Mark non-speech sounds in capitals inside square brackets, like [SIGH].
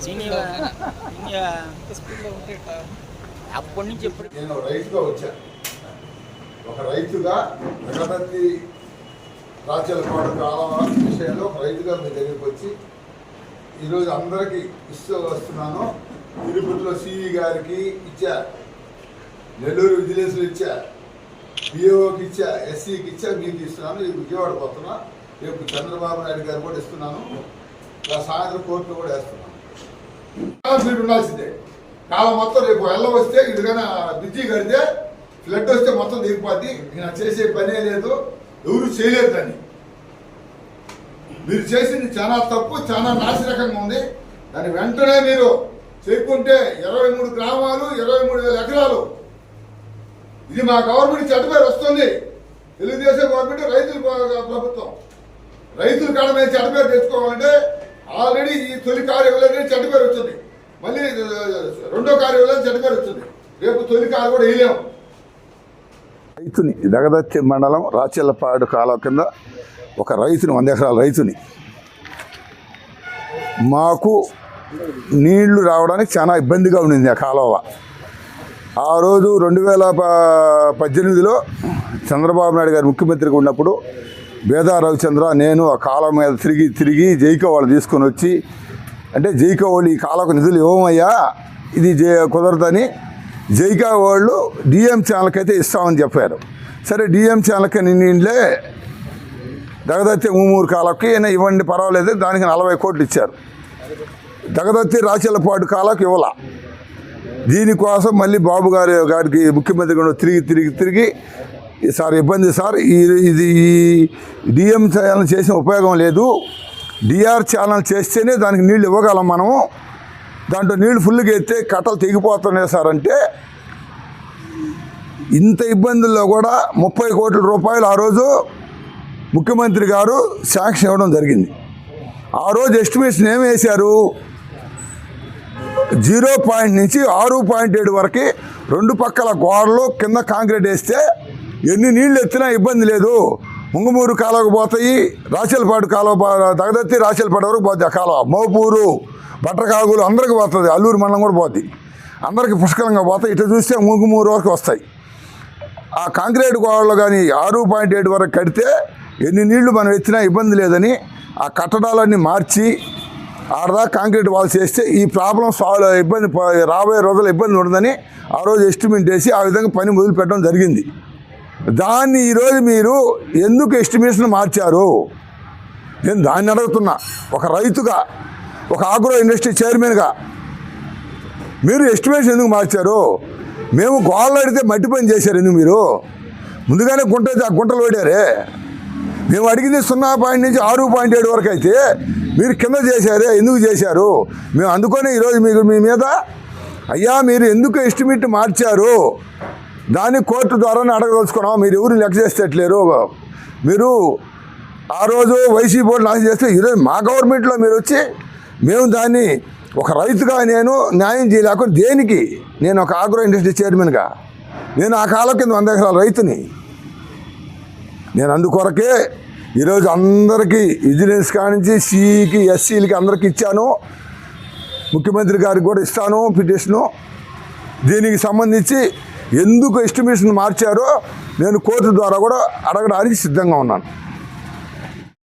[LAUGHS] అప్పటి నుంచి ఎప్పుడు నేను రైతుగా వచ్చా. ఒక రైతుగా జగదత్తి రాజ్యాలపాడు కాలం విషయంలో ఒక రైతుగా మీ దగ్గరికి వచ్చి ఈరోజు అందరికీ ఇస్తూ వస్తున్నాను. తిరుపతిలో సిఈ గారికి ఇచ్చా. నెల్లూరు విజిలెన్స్లు ఇచ్చా. పిఓకి ఇచ్చా. ఎస్సీకి ఇచ్చా. మీకు ఇస్తున్నాను. ఇది విజయవాడ పోతున్నా. రేపు చంద్రబాబు నాయుడు గారు కూడా ఇస్తున్నాను. ఇలా సాయంత్రం కోర్టులో కూడా వేస్తున్నాను. సీట్ ఉండాల్సిందే. కాలం మొత్తం రేపు వెళ్ళ వస్తే ఇటుకైనా బ్రిడ్జి కడితే ఫ్లడ్ వస్తే మొత్తం దిగిపోద్ది. నేను చేసే పనే లేదు. ఎవరు చేయలేదు దాన్ని. మీరు చేసింది చాలా తప్పు చాలా నాశరకంగా ఉంది. దాన్ని వెంటనే మీరు చేయకుంటే ఇరవై మూడు గ్రామాలు ఇరవై మూడు వేల ఎకరాలు. ఇది మా గవర్నమెంట్ చెడ్డ వస్తుంది. తెలుగుదేశం గవర్నమెంట్ రైతుల ప్రభుత్వం. రైతుల కాడ మీద చెడ్డ తెచ్చుకోవాలంటే ఆల్రెడీ ఈ తొలి కార్యక్రమంలో చెడ్డ పేరు వచ్చింది. మళ్ళీ రెండో కార్యక్రమంలో చెడ్డ పేరు వచ్చింది. రేపు తొలి కారు కూడా వేయలేము. రైతుని దగదచ్చి మండలం రాచెల్లపాడు కాలువ కింద ఒక రైతుని వంద ఎకరాల రైతుని మాకు నీళ్ళు రావడానికి చాలా ఇబ్బందిగా ఉండింది ఆ కాలువ. ఆ రోజు రెండు వేల పద్దెనిమిదిలో చంద్రబాబు నాయుడు గారు ముఖ్యమంత్రిగా ఉన్నప్పుడు బేదా రవిచంద్ర నేను ఆ కాలం మీద తిరిగి తిరిగి జైకో వాళ్ళు తీసుకొని వచ్చి అంటే జైకో వాళ్ళు ఈ కాలకు నిధులు ఇవ్వమయ్యా ఇది జే- కుదరదని జైకా వాళ్ళు డిఎం ఛానల్కి అయితే ఇస్తామని చెప్పారు. సరే డిఎం ఛానల్కి నిన్నిండ్లే దగదత్తి మూమూరు కాలకి అయినా ఇవ్వండి పర్వాలేదు దానికి నలభై కోట్లు ఇచ్చారు. దగదత్తి రాచలపాటు కాలకు ఇవ్వాల. దీనికోసం మళ్ళీ బాబు గారి గారికి ముఖ్యమంత్రి కూడా తిరిగి తిరిగి తిరిగి సార్ ఇబ్బంది సార్. ఇది ఈ డిఎం ఛానల్ చేసిన ఉపయోగం లేదు. డిఆర్ ఛానల్ చేస్తేనే దానికి నీళ్ళు ఇవ్వగలం మనము. దాంట్లో నీళ్ళు ఫుల్గా ఎత్తే కట్టలు తెగిపోతున్నాయి సార్ అంటే ఇంత ఇబ్బందుల్లో కూడా ముప్పై కోట్ల రూపాయలు ఆ రోజు ముఖ్యమంత్రి గారు శాంక్షన్ ఇవ్వడం జరిగింది. ఆ రోజు ఎస్టిమేషన్ ఏం వేశారు? జీరో పాయింట్ నుంచి ఆరు పాయింట్ ఏడు వరకు రెండు పక్కల గోడలు కింద కాంక్రీట్ వేస్తే ఎన్ని నీళ్ళు ఎత్తినా ఇబ్బంది లేదు. ముంగమూరు కాలువకు పోతాయి రాచెలపాడు కాలువ పో- దగదత్తి వరకు పోతుంది ఆ కాలువ. మోపూరు బట్టకాగులు అందరికి పోతుంది అల్లూరు మండలం కూడా పోతుంది అందరికి పుష్కలంగా పోతాయి ఇటు చూస్తే ముంగమూరు వరకు వస్తాయి. ఆ కాంక్రీట్ గోడలు కానీ ఆరు పాయింట్ ఏడు వరకు కడితే ఎన్ని నీళ్ళు మనం ఎత్తినా ఇబ్బంది లేదని ఆ కట్టడాలన్నీ మార్చి ఆడదా కాంక్రీట్ వాల్స్ వేస్తే ఈ ప్రాబ్లం సాల్వ్ ఇబ్బంది రాబోయే రోజుల్లో ఇబ్బంది ఉండదని ఆ రోజు ఎస్టిమేట్ వేసి ఆ విధంగా పని మొదలు పెట్టడం జరిగింది. దాన్ని ఈరోజు మీరు ఎందుకు ఎస్టిమేషన్ మార్చారు? నేను దాన్ని అడుగుతున్నా. ఒక రైతుగా ఒక ఆగ్రో ఇండస్ట్రీ చైర్మన్గా మీరు ఎస్టిమేషన్ ఎందుకు మార్చారు? మేము గోళ్ళు అడిగితే మట్టి పని చేశారు ఎందుకు మీరు? ముందుగానే గుంట ఆ గుంటలు పడారే. మేము అడిగింది సున్నా పాయింట్ నుంచి ఆరు పాయింట్ ఏడు వరకు అయితే మీరు కింద చేశారే ఎందుకు చేశారు? మేము అందుకొని ఈరోజు మీకు మీ మీద అయ్యా మీరు ఎందుకు ఎస్టిమేట్ మార్చారు? దాన్ని కోర్టు ద్వారానే అడగదలుచుకున్నాం. మీరు ఎవరు లెక్క చేసేట్లేరు మీరు ఆ రోజు వైసీపీ బోర్డు నాశనం చేస్తే ఈరోజు మా గవర్నమెంట్లో మీరు వచ్చి మేము దాన్ని ఒక రైతుగా నేను న్యాయం చేయలేకుండా దేనికి? నేను ఒక ఆగ్రో ఇండస్ట్రీ చైర్మన్గా. నేను ఆ కాలం కింద వంద ఎకరాల రైతుని. నేను అందుకొరకే ఈరోజు అందరికీ విజిలెన్స్ కానించి సిఈకి ఎస్సీలకి అందరికి ఇచ్చాను. ముఖ్యమంత్రి గారికి కూడా ఇస్తాను పిటిషను. దీనికి సంబంధించి ఎందుకు ఎస్టిమేషన్ మార్చారో నేను కోర్టు ద్వారా కూడా అడగడానికి సిద్ధంగా ఉన్నాను.